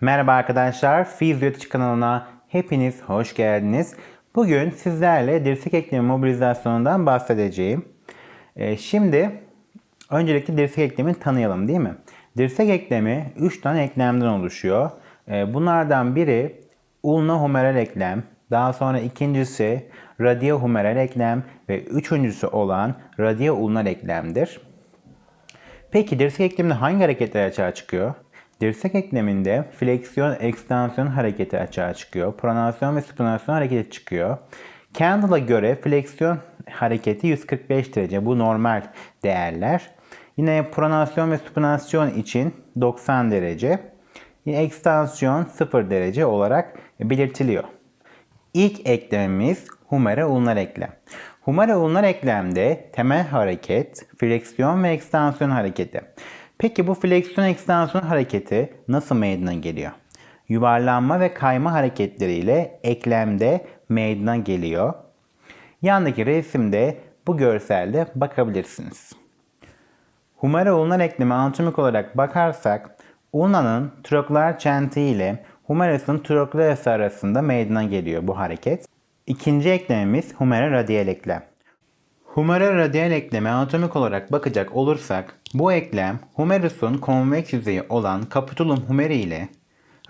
Merhaba arkadaşlar, Fizyotçi kanalına hepiniz hoş geldiniz. Bugün sizlerle dirsek eklemi mobilizasyonundan bahsedeceğim. Ee, şimdi öncelikle dirsek eklemini tanıyalım değil mi? Dirsek eklemi 3 tane eklemden oluşuyor. Ee, bunlardan biri ulna humeral eklem, daha sonra ikincisi radya humeral eklem ve üçüncüsü olan radya ulnar eklemdir. Peki dirsek ekleminde hangi hareketler açığa çıkıyor? Dirsek ekleminde fleksiyon, ekstansiyon hareketi açığa çıkıyor. Pronasyon ve supinasyon hareketi çıkıyor. Candle'a göre fleksiyon hareketi 145 derece. Bu normal değerler. Yine pronasyon ve supinasyon için 90 derece. Yine ekstansiyon 0 derece olarak belirtiliyor. İlk eklemimiz humera ulnar eklem. Humera ulnar eklemde temel hareket fleksiyon ve ekstansiyon hareketi. Peki bu fleksiyon ekstansiyon hareketi nasıl meydana geliyor? Yuvarlanma ve kayma hareketleriyle eklemde meydana geliyor. Yandaki resimde bu görselde bakabilirsiniz. Humera ulnar eklemi anatomik olarak bakarsak ulnanın troklar çentiği ile humerus'un troklerası arasında meydana geliyor bu hareket. İkinci eklemimiz humera radial eklem. Humera radial ekleme anatomik olarak bakacak olursak bu eklem humerus'un konveks yüzeyi olan capitulum humeri ile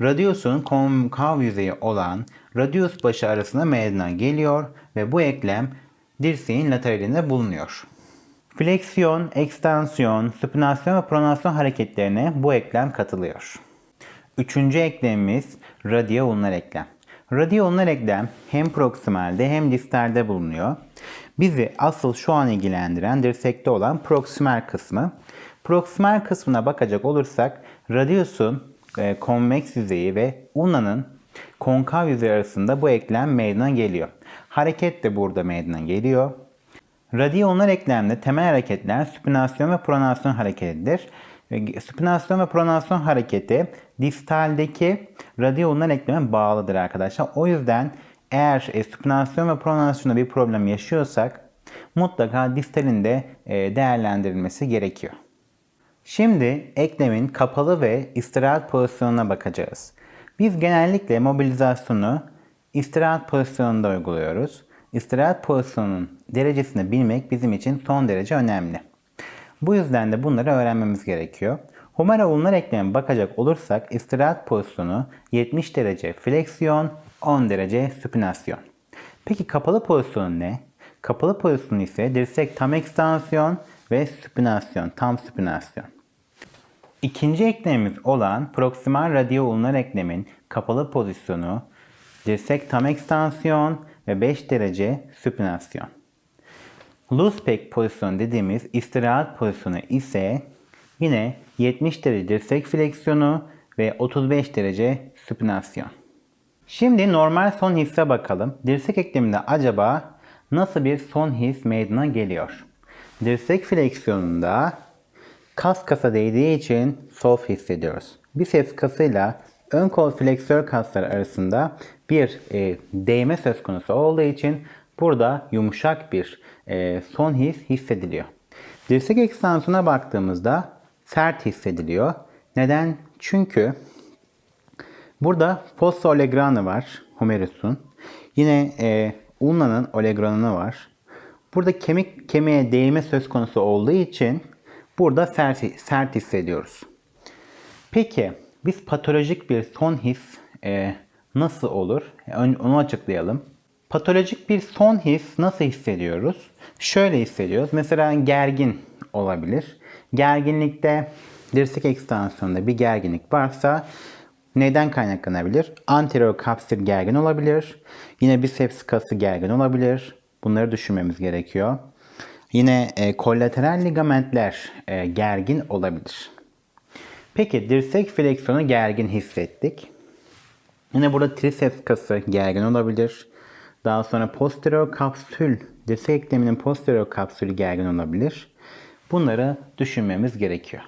radius'un konkav yüzeyi olan radius başı arasında meydana geliyor ve bu eklem dirseğin lateralinde bulunuyor. Fleksiyon, ekstansiyon, supinasyon ve pronasyon hareketlerine bu eklem katılıyor. Üçüncü eklemimiz radya ulnar eklem. Radya ulnar eklem hem proksimalde hem distalde bulunuyor. Bizi asıl şu an ilgilendiren dirsekte olan proksimal kısmı. Proksimal kısmına bakacak olursak radiusun e, konveks yüzeyi ve ulnanın konkav yüzeyi arasında bu eklem meydana geliyor. Hareket de burada meydana geliyor. Radiyonlar eklemde temel hareketler supinasyon ve pronasyon hareketidir. Ve Supinasyon ve pronasyon hareketi distaldeki radiyonlar ekleme bağlıdır arkadaşlar. O yüzden eğer e, supinasyon ve pronasyonda bir problem yaşıyorsak mutlaka distalin de e, değerlendirilmesi gerekiyor. Şimdi eklemin kapalı ve istirahat pozisyonuna bakacağız. Biz genellikle mobilizasyonu istirahat pozisyonunda uyguluyoruz. İstirahat pozisyonunun derecesini bilmek bizim için son derece önemli. Bu yüzden de bunları öğrenmemiz gerekiyor. Humera ulnar ekleme bakacak olursak istirahat pozisyonu 70 derece fleksiyon, 10 derece supinasyon. Peki kapalı pozisyon ne? Kapalı pozisyon ise dirsek tam ekstansiyon ve supinasyon, tam supinasyon. İkinci eklemimiz olan proksimal radyo ulnar eklemin kapalı pozisyonu dirsek tam ekstansiyon ve 5 derece supinasyon. Loose peg pozisyonu dediğimiz istirahat pozisyonu ise yine 70 derece dirsek fleksiyonu ve 35 derece supinasyon. Şimdi normal son hisse bakalım. Dirsek ekleminde acaba nasıl bir son his meydana geliyor? Dirsek fleksiyonunda kas kasa değdiği için soft hissediyoruz. Biceps kasıyla ön kol fleksör kasları arasında bir e, değme söz konusu olduğu için burada yumuşak bir e, son his hissediliyor. Dirsek ekstansiyona baktığımızda sert hissediliyor. Neden? Çünkü burada fossa olegranı var humerus'un. Yine e, ulna'nın olegranı var. Burada kemik kemiğe değme söz konusu olduğu için burada sert, sert hissediyoruz. Peki biz patolojik bir son his e, nasıl olur? Onu açıklayalım. Patolojik bir son his nasıl hissediyoruz? Şöyle hissediyoruz. Mesela gergin olabilir. Gerginlikte dirsek ekstansiyonunda bir gerginlik varsa neden kaynaklanabilir? Anterior kapsül gergin olabilir. Yine biceps kası gergin olabilir. Bunları düşünmemiz gerekiyor. Yine e, kollateral ligamentler e, gergin olabilir. Peki dirsek fleksiyonu gergin hissettik. Yine burada triceps kası gergin olabilir. Daha sonra posterior kapsül, dirsek ekleminin posterior kapsülü gergin olabilir. Bunları düşünmemiz gerekiyor.